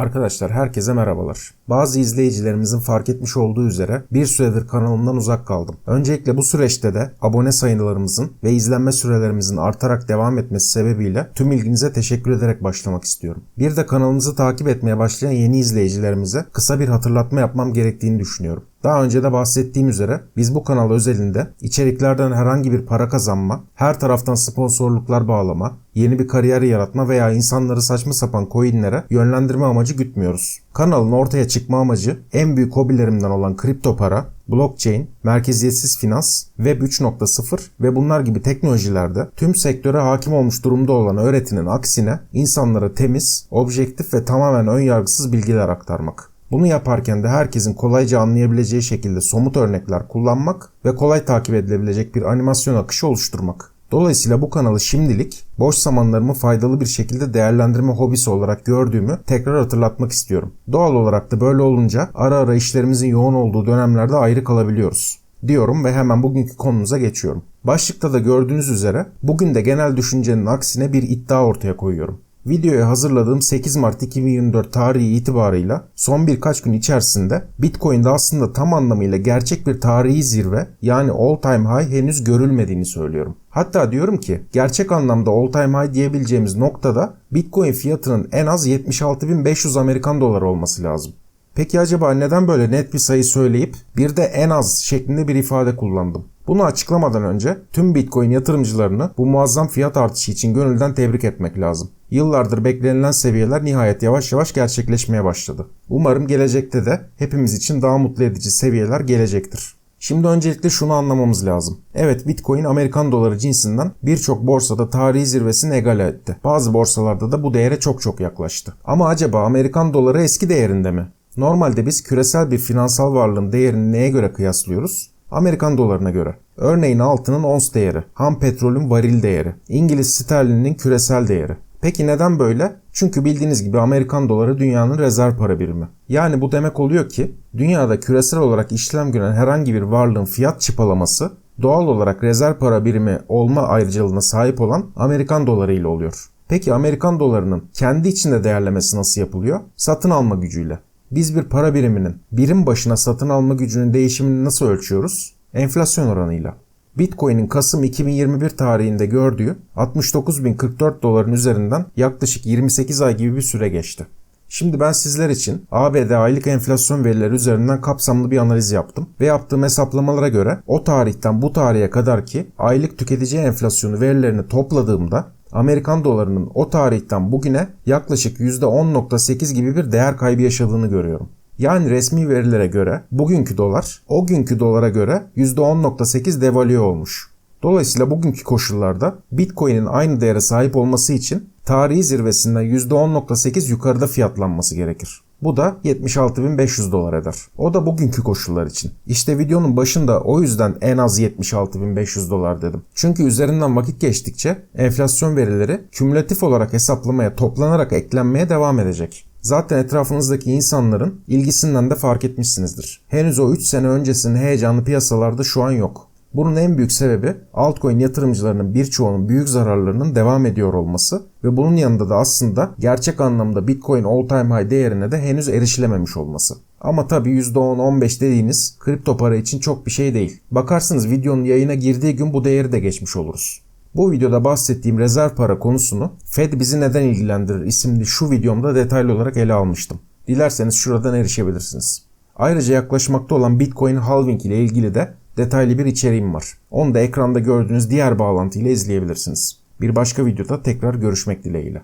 Arkadaşlar herkese merhabalar. Bazı izleyicilerimizin fark etmiş olduğu üzere bir süredir kanalımdan uzak kaldım. Öncelikle bu süreçte de abone sayılarımızın ve izlenme sürelerimizin artarak devam etmesi sebebiyle tüm ilginize teşekkür ederek başlamak istiyorum. Bir de kanalımızı takip etmeye başlayan yeni izleyicilerimize kısa bir hatırlatma yapmam gerektiğini düşünüyorum. Daha önce de bahsettiğim üzere biz bu kanal özelinde içeriklerden herhangi bir para kazanma, her taraftan sponsorluklar bağlama, yeni bir kariyer yaratma veya insanları saçma sapan coinlere yönlendirme amacı gütmüyoruz. Kanalın ortaya çıkma amacı en büyük hobilerimden olan kripto para, blockchain, merkeziyetsiz finans, web 3.0 ve bunlar gibi teknolojilerde tüm sektöre hakim olmuş durumda olan öğretinin aksine insanlara temiz, objektif ve tamamen önyargısız bilgiler aktarmak. Bunu yaparken de herkesin kolayca anlayabileceği şekilde somut örnekler kullanmak ve kolay takip edilebilecek bir animasyon akışı oluşturmak. Dolayısıyla bu kanalı şimdilik boş zamanlarımı faydalı bir şekilde değerlendirme hobisi olarak gördüğümü tekrar hatırlatmak istiyorum. Doğal olarak da böyle olunca ara ara işlerimizin yoğun olduğu dönemlerde ayrı kalabiliyoruz diyorum ve hemen bugünkü konumuza geçiyorum. Başlıkta da gördüğünüz üzere bugün de genel düşüncenin aksine bir iddia ortaya koyuyorum. Videoya hazırladığım 8 Mart 2024 tarihi itibarıyla son birkaç gün içerisinde Bitcoin'de aslında tam anlamıyla gerçek bir tarihi zirve yani all time high henüz görülmediğini söylüyorum. Hatta diyorum ki gerçek anlamda all time high diyebileceğimiz noktada Bitcoin fiyatının en az 76.500 Amerikan doları olması lazım. Peki acaba neden böyle net bir sayı söyleyip bir de en az şeklinde bir ifade kullandım? Bunu açıklamadan önce tüm Bitcoin yatırımcılarını bu muazzam fiyat artışı için gönülden tebrik etmek lazım. Yıllardır beklenilen seviyeler nihayet yavaş yavaş gerçekleşmeye başladı. Umarım gelecekte de hepimiz için daha mutlu edici seviyeler gelecektir. Şimdi öncelikle şunu anlamamız lazım. Evet Bitcoin Amerikan doları cinsinden birçok borsada tarihi zirvesini egale etti. Bazı borsalarda da bu değere çok çok yaklaştı. Ama acaba Amerikan doları eski değerinde mi? Normalde biz küresel bir finansal varlığın değerini neye göre kıyaslıyoruz? Amerikan dolarına göre. Örneğin altının ons değeri, ham petrolün varil değeri, İngiliz sterlinin küresel değeri. Peki neden böyle? Çünkü bildiğiniz gibi Amerikan doları dünyanın rezerv para birimi. Yani bu demek oluyor ki dünyada küresel olarak işlem gören herhangi bir varlığın fiyat çıpalaması doğal olarak rezerv para birimi olma ayrıcalığına sahip olan Amerikan doları ile oluyor. Peki Amerikan dolarının kendi içinde değerlemesi nasıl yapılıyor? Satın alma gücüyle. Biz bir para biriminin birim başına satın alma gücünün değişimini nasıl ölçüyoruz? Enflasyon oranıyla. Bitcoin'in Kasım 2021 tarihinde gördüğü 69.044 doların üzerinden yaklaşık 28 ay gibi bir süre geçti. Şimdi ben sizler için ABD aylık enflasyon verileri üzerinden kapsamlı bir analiz yaptım ve yaptığım hesaplamalara göre o tarihten bu tarihe kadar ki aylık tüketici enflasyonu verilerini topladığımda Amerikan dolarının o tarihten bugüne yaklaşık %10.8 gibi bir değer kaybı yaşadığını görüyorum. Yani resmi verilere göre bugünkü dolar o günkü dolara göre %10.8 devalüe olmuş. Dolayısıyla bugünkü koşullarda Bitcoin'in aynı değere sahip olması için tarihi zirvesinden %10.8 yukarıda fiyatlanması gerekir. Bu da 76.500 dolar eder. O da bugünkü koşullar için. İşte videonun başında o yüzden en az 76.500 dolar dedim. Çünkü üzerinden vakit geçtikçe enflasyon verileri kümülatif olarak hesaplamaya toplanarak eklenmeye devam edecek. Zaten etrafınızdaki insanların ilgisinden de fark etmişsinizdir. Henüz o 3 sene öncesinin heyecanlı piyasalarda şu an yok. Bunun en büyük sebebi altcoin yatırımcılarının birçoğunun büyük zararlarının devam ediyor olması ve bunun yanında da aslında gerçek anlamda Bitcoin all time high değerine de henüz erişilememiş olması. Ama tabi %10-15 dediğiniz kripto para için çok bir şey değil. Bakarsınız videonun yayına girdiği gün bu değeri de geçmiş oluruz. Bu videoda bahsettiğim rezerv para konusunu Fed bizi neden ilgilendirir isimli şu videomda detaylı olarak ele almıştım. Dilerseniz şuradan erişebilirsiniz. Ayrıca yaklaşmakta olan Bitcoin halving ile ilgili de detaylı bir içeriğim var. Onu da ekranda gördüğünüz diğer bağlantıyla izleyebilirsiniz. Bir başka videoda tekrar görüşmek dileğiyle.